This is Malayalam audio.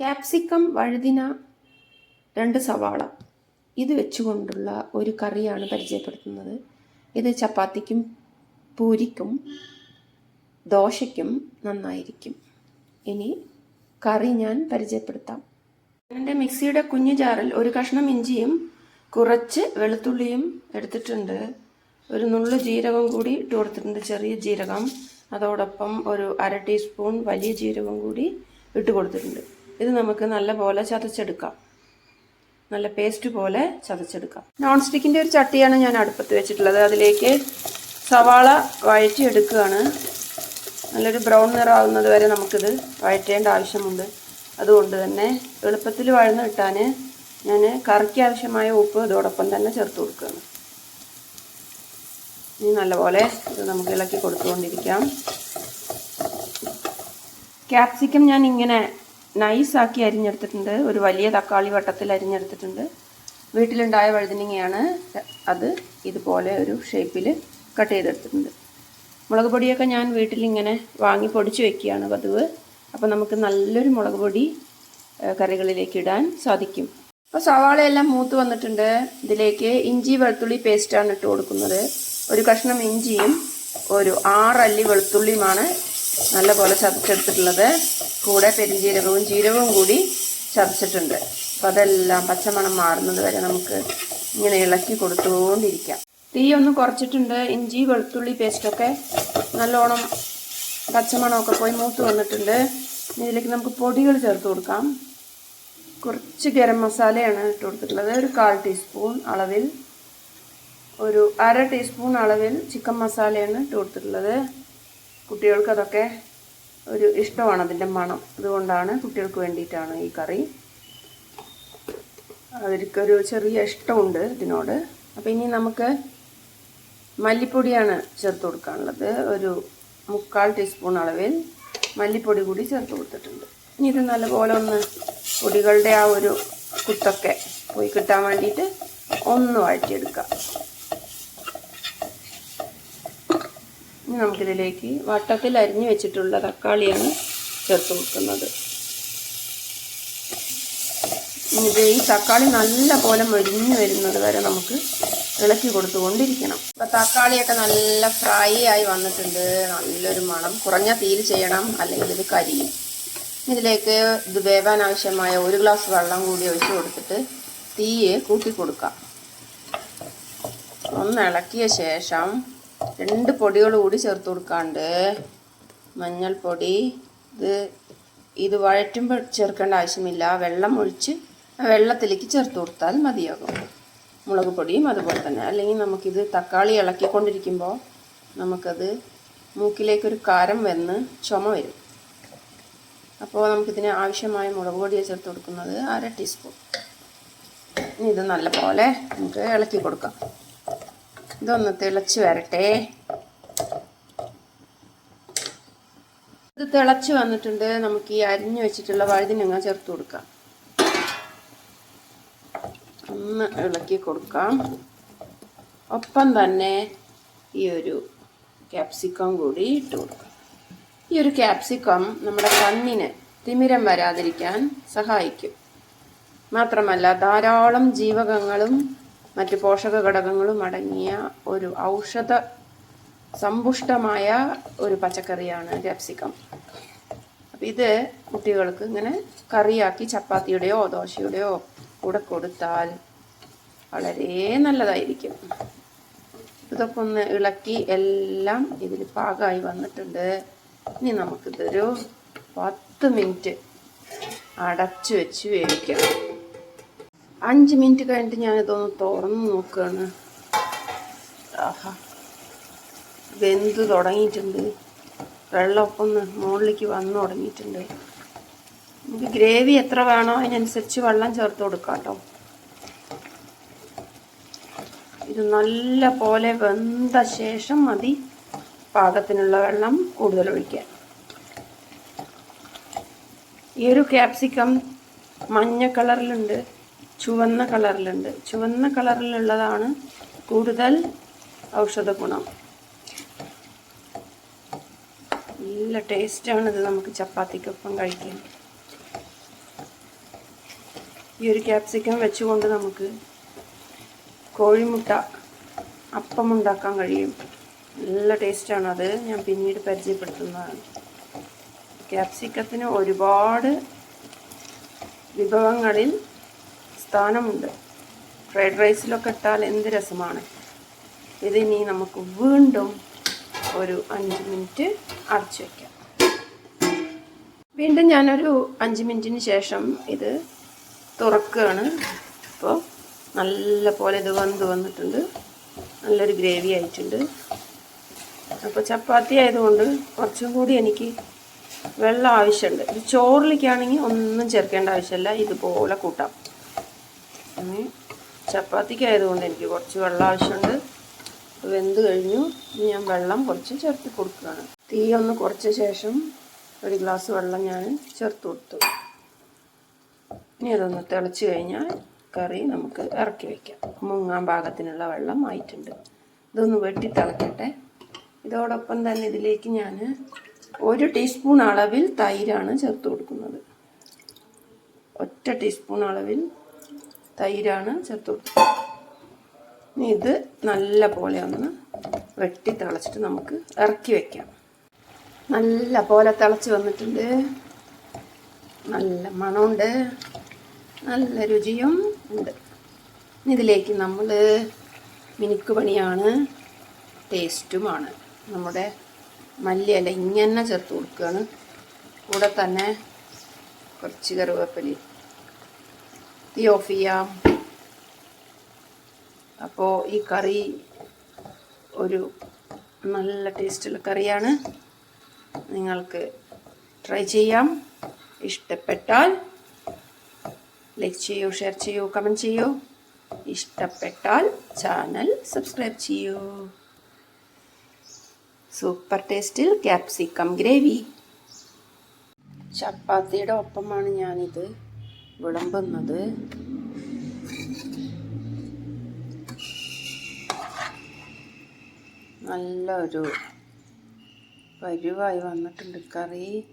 ക്യാപ്സിക്കം വഴുതിന രണ്ട് സവാള. ഇത് വെച്ചുകൊണ്ടുള്ള ഒരു കറിയാണ് പരിചയപ്പെടുത്തുന്നത്. ഇത് ചപ്പാത്തിക്കും പൂരിക്കും ദോശയ്ക്കും നന്നായിരിക്കും. ഇനി കറി ഞാൻ പരിചയപ്പെടുത്താം. എന്റെ മിക്സിയുടെ കുഞ്ഞു ജാറിൽ ഒരു കഷ്ണം ഇഞ്ചിയും കുറച്ച് വെളുത്തുള്ളിയും എടുത്തിട്ടുണ്ട്. ഒരു നുള്ളു ജീരകം കൂടി ഇട്ട് കൊടുത്തിട്ടുണ്ട് ചെറിയ ജീരകം. അതോടൊപ്പം ഒരു അര ടീസ്പൂൺ വലിയ ജീരകം കൂടി ഇട്ട് കൊടുത്തിട്ടുണ്ട്. ഇത് നമുക്ക് നല്ല പോലെ ചതച്ചെടുക്കാം. നല്ല പേസ്റ്റ് പോലെ ചതച്ചെടുക്കാം. നോൺ സ്റ്റിക്കിന്റെ ഒരു ചട്ടിയാണ് ഞാൻ അടുപ്പത്ത് വെച്ചിട്ടുള്ളത്. അതിലേക്ക് സവാള വഴറ്റിയെടുക്കുകയാണ്. നല്ലൊരു ബ്രൗൺ നിറാവുന്നത് വരെ നമുക്കിത് വഴറ്റേണ്ട ആവശ്യമുണ്ട്. അതുകൊണ്ട് തന്നെ എളുപ്പത്തിൽ വഴന്ന് കിട്ടാൻ ഞാൻ കറിക്ക് ആവശ്യമായ ഉപ്പ് ഇതോടൊപ്പം തന്നെ ചേർത്ത് കൊടുക്കുകയാണ്. ഇനി നല്ലപോലെ ഇത് നമുക്ക് ഇളക്കി കൊടുത്തുകൊണ്ടിരിക്കാം. ക്യാപ്സിക്കം ഞാൻ ഇങ്ങനെ നൈസാക്കി അരിഞ്ഞെടുത്തിട്ടുണ്ട്. ഒരു വലിയ തക്കാളി വട്ടത്തിൽ അരിഞ്ഞെടുത്തിട്ടുണ്ട്. വീട്ടിലുണ്ടായ വഴുതനങ്ങയാണ് അത് ഇതുപോലെ ഒരു ഷേപ്പിൽ കട്ട് ചെയ്തെടുത്തിട്ടുണ്ട്. മുളക് പൊടിയൊക്കെ ഞാൻ വീട്ടിലിങ്ങനെ വാങ്ങി പൊടിച്ച് വെക്കുകയാണ് പതിവ്. അപ്പോൾ നമുക്ക് നല്ലൊരു മുളക് പൊടി കറികളിലേക്ക് ഇടാൻ സാധിക്കും. അപ്പോൾ സവാളയെല്ലാം മൂത്ത് വന്നിട്ടുണ്ട്. ഇതിലേക്ക് ഇഞ്ചി വെളുത്തുള്ളി പേസ്റ്റാണ് ഇട്ട് കൊടുക്കുന്നത്. ഒരു കഷ്ണം ഇഞ്ചിയും ഒരു ആറല്ലി വെളുത്തുള്ളിയുമാണ് നല്ലപോലെ ചതച്ചെടുത്തിട്ടുള്ളത്. കൂടെ പെരുംജീരകവും ജീരകവും കൂടി ചതച്ചിട്ടുണ്ട്. അപ്പം അതെല്ലാം പച്ചമണം മാറുന്നത് വരെ നമുക്ക് ഇങ്ങനെ ഇളക്കി കൊടുത്തുകൊണ്ടിരിക്കാം തീ ഒന്ന് കുറച്ചിട്ടുണ്ട്. ഇഞ്ചി വെളുത്തുള്ളി പേസ്റ്റൊക്കെ നല്ലോണം പച്ചമണമൊക്കെ പോയി മൂത്ത് വന്നിട്ടുണ്ട്. ഇതിലേക്ക് നമുക്ക് പൊടികൾ ചേർത്ത് കൊടുക്കാം. കുറച്ച് ഗരം മസാലയാണ് ഇട്ട് കൊടുത്തിട്ടുള്ളത്. ഒരു കാൽ ടീസ്പൂൺ അളവിൽ ഒരു അര ടീസ്പൂൺ അളവിൽ ചിക്കൻ മസാലയാണ് ഇട്ട് കൊടുത്തിട്ടുള്ളത്. കുട്ടികൾക്ക് അതൊക്കെ ഒരു ഇഷ്ടമാണ് അതിന്റെ മണം. അതുകൊണ്ടാണ് കുട്ടികൾക്ക് വേണ്ടിയിട്ടാണ് ഈ കറി. അവർക്കൊരു ചെറിയ ഇഷ്ടമുണ്ട് ഇതിനോട്. അപ്പോൾ ഇനി നമുക്ക് മല്ലിപ്പൊടിയാണ് ചേർത്ത് കൊടുക്കാനുള്ളത്. ഒരു മുക്കാൽ ടീസ്പൂൺ അളവിൽ മല്ലിപ്പൊടി കൂടി ചേർത്ത് കൊടുത്തിട്ടുണ്ട്. ഇനി ഇത് നല്ലപോലെ ഒന്ന് പൊടികളുടെ ആ ഒരു കുത്തൊക്കെ പോയി കിട്ടാൻ വേണ്ടിയിട്ട് ഒന്ന് വഴറ്റിയെടുക്കാം. ഇനി നമുക്കിതിലേക്ക് വട്ടത്തിൽ അരിഞ്ഞു വെച്ചിട്ടുള്ള തക്കാളിയാണ് ചേർത്ത് കൊടുക്കുന്നത്. ഇത് ഈ തക്കാളി നല്ല പോലെ മൊരിഞ്ഞു വരുന്നത് വരെ നമുക്ക് ഇളക്കി കൊടുത്തുകൊണ്ടിരിക്കണം. അപ്പം തക്കാളിയൊക്കെ നല്ല ഫ്രൈ ആയി വന്നിട്ടുണ്ട്. നല്ലൊരു മണം. കുറഞ്ഞ തീയിൽ ചെയ്യണം. അല്ലെങ്കിൽ ഇത് കരിയും. ഇതിലേക്ക് ഇത് വേവാൻ ആവശ്യമായ ഒരു ഗ്ലാസ് വെള്ളം കൂടി ഒഴിച്ചു കൊടുത്തിട്ട് തീയെ കൂട്ടി കൊടുക്കാം ഒന്ന് ഇളക്കിയ ശേഷം രണ്ട് പൊടികൾ കൂടി ചേർത്ത് കൊടുക്കാണ്ട്. മഞ്ഞൾപ്പൊടി ഇത് ഇത് വഴറ്റുമ്പോൾ ചേർക്കേണ്ട ആവശ്യമില്ല. വെള്ളം ഒഴിച്ച് വെള്ളത്തിലേക്ക് ചേർത്ത് കൊടുത്താൽ മതിയാകും. മുളക് പൊടിയും അതുപോലെ തന്നെ. അല്ലെങ്കിൽ നമുക്കിത് തക്കാളി ഇളക്കിക്കൊണ്ടിരിക്കുമ്പോൾ നമുക്കത് മൂക്കിലേക്കൊരു കാരം വന്ന് ചുമ വരും. അപ്പോൾ നമുക്കിതിന് ആവശ്യമായ മുളക് പൊടിയാണ് ചേർത്ത് കൊടുക്കുന്നത്. അര ടീസ്പൂൺ. ഇനി ഇത് നല്ലപോലെ നമുക്ക് ഇളക്കി കൊടുക്കാം. ഇതൊന്ന് തിളച്ച് വരട്ടെ. ഇത് തിളച്ച് വന്നിട്ടുണ്ട്. നമുക്ക് ഈ അരിഞ്ഞു വെച്ചിട്ടുള്ള വഴുതിനങ്ങ ചേർത്ത് കൊടുക്കാം. ഒന്ന് ഇളക്കി കൊടുക്കാം. ഒപ്പം തന്നെ ഈ ഒരു ക്യാപ്സിക്കം കൂടി ഇട്ട് കൊടുക്കാം. ഈ ഒരു ക്യാപ്സിക്കം നമ്മുടെ കണ്ണിന് തിമിരം വരാതിരിക്കാൻ സഹായിക്കും. മാത്രമല്ല ധാരാളം ജീവകങ്ങളും മറ്റ് പോഷക ഘടകങ്ങളും അടങ്ങിയ ഒരു ഔഷധ സമ്പുഷ്ടമായ ഒരു പച്ചക്കറിയാണ് ക്യാപ്സിക്കം അപ്പം ഇത് കുട്ടികൾക്ക് ഇങ്ങനെ കറിയാക്കി ചപ്പാത്തിയുടെയോ ദോശയുടെയോ കൂടെ കൊടുത്താൽ വളരെ നല്ലതായിരിക്കും. ഇതൊക്കെ ഒന്ന് ഇളക്കി എല്ലാം ഇതിൽ പാകമായി വന്നിട്ടുണ്ട്. ഇനി നമുക്കിതൊരു പത്ത് മിനിറ്റ് അടച്ചു വെച്ച് വേവിക്കാം. അഞ്ച് മിനിറ്റ് കഴിഞ്ഞിട്ട് ഞാനിതൊന്ന് തുറന്ന് നോക്കുകയാണ് ആഹാ. വെന്ത് തുടങ്ങിയിട്ടുണ്ട്. വെള്ളമൊക്കെ ഒന്ന് മുകളിലേക്ക് വന്നു തുടങ്ങിയിട്ടുണ്ട്. നമുക്ക് ഗ്രേവി എത്ര വേണോ അതിനനുസരിച്ച് വെള്ളം ചേർത്ത് കൊടുക്കാം ഇത് നല്ല പോലെ വെന്ത ശേഷം മതി പാകത്തിനുള്ള വെള്ളം കൂടുതൽ ഒഴിക്കാൻ. ഈ ഒരു ക്യാപ്സിക്കം മഞ്ഞ കളറിലുണ്ട്. ചുവന്ന കളറിലുണ്ട്. ചുവന്ന കളറിലുള്ളതാണ് കൂടുതൽ ഔഷധ ഗുണം. നല്ല ഇത് നമുക്ക് ചപ്പാത്തിക്കൊപ്പം കഴിക്കാൻ. ഈ ഒരു ക്യാപ്സിക്കം വെച്ചുകൊണ്ട് നമുക്ക് കോഴിമുട്ട അപ്പം ഉണ്ടാക്കാൻ കഴിയും. നല്ല ടേസ്റ്റാണ് അത്. ഞാൻ പിന്നീട് പരിചയപ്പെടുത്തുന്നതാണ്. ക്യാപ്സിക്കത്തിന് ഒരുപാട് വിഭവങ്ങളിൽ സ്ഥാനമുണ്ട്. ഫ്രൈഡ് റൈസിലൊക്കെ ഇട്ടാൽ എന്ത് രസമാണ്? ഇതിനി നമുക്ക് വീണ്ടും ഒരു അഞ്ച് മിനിറ്റ് അടച്ചു വയ്ക്കാം വീണ്ടും ഞാനൊരു അഞ്ച് മിനിറ്റിന് ശേഷം ഇത് തുറക്കുകയാണ്. അപ്പോൾ നല്ല പോലെ ഇത് വന്ന് വന്നിട്ടുണ്ട്. നല്ലൊരു ഗ്രേവി ആയിട്ടുണ്ട്. അപ്പോൾ ചപ്പാത്തി ആയതുകൊണ്ട് കുറച്ചും കൂടി എനിക്ക് വെള്ളം ആവശ്യമുണ്ട്. ഇത് ചോറിലേക്കാണെങ്കിൽ ഒന്നും ചേർക്കേണ്ട ആവശ്യമില്ല. ഇതുപോലെ കൂട്ടാം. ഇനി ചപ്പാത്തിക്ക് ആയതുകൊണ്ട് എനിക്ക് കുറച്ച് വെള്ളം ആവശ്യമുണ്ട്. വെന്ത് കഴിഞ്ഞു. ഇനി ഞാൻ വെള്ളം കുറച്ച് ചേർത്ത് കൊടുക്കുകയാണ്. തീ ഒന്ന് കുറച്ച ശേഷം ഒരു ഗ്ലാസ് വെള്ളം ഞാൻ ചേർത്ത് കൊടുത്തു. ഇനി അതൊന്ന് തിളച്ച് കഴിഞ്ഞാൽ കറി നമുക്ക് ഇറക്കി വയ്ക്കാം മുങ്ങാൻ പാകത്തിനുള്ള വെള്ളം ആയിട്ടുണ്ട്. ഇതൊന്ന് വെട്ടി തിളക്കട്ടെ. ഇതോടൊപ്പം തന്നെ ഇതിലേക്ക് ഞാൻ ഒരു ടീസ്പൂൺ അളവിൽ തൈരാണ് ചേർത്ത് കൊടുക്കുന്നത്. ഒറ്റ ടീസ്പൂൺ അളവിൽ തൈരാണ് ചേർത്ത്. കൊടുക്കുക ഇനി ഇത് നല്ല പോലെ ഒന്ന് വെട്ടി തിളച്ചിട്ട് നമുക്ക് ഇറക്കി വയ്ക്കാം നല്ല പോലെ തിളച്ച് വന്നിട്ടുണ്ട്. നല്ല മണമുണ്ട്. നല്ല രുചിയും ഉണ്ട്. ഇതിലേക്ക് നമ്മൾ മിനുക്ക് പണിയാണ്. ടേസ്റ്റുമാണ്. നമ്മുടെ മല്ലിയില ഇങ്ങനെ ചേർത്ത് കൊടുക്കുകയാണ്. കൂടെ തന്നെ കുറച്ച് കറിവേപ്പില തീ ഓഫ് അപ്പോൾ ഈ കറി ഒരു നല്ല ടേസ്റ്റുള്ള കറിയാണ്. നിങ്ങൾക്ക് ട്രൈ ചെയ്യാം. ഇഷ്ടപ്പെട്ടാൽ ലൈക്ക് ചെയ്യൂ ഷെയർ ചെയ്യൂ കമന്റ് ചെയ്യൂ. ഇഷ്ടപ്പെട്ടാൽ ചാനൽ സബ്സ്ക്രൈബ് ചെയ്യൂ. സൂപ്പർ ടേസ്റ്റിൽ ക്യാപ്സിക്കം ഗ്രേവി. ചപ്പാത്തിയുടെ ഒപ്പമാണ് ഞാനിത്. വിളമ്പുന്നത്. നല്ലൊരു പരുവായി വന്നിട്ടുണ്ട്. കറി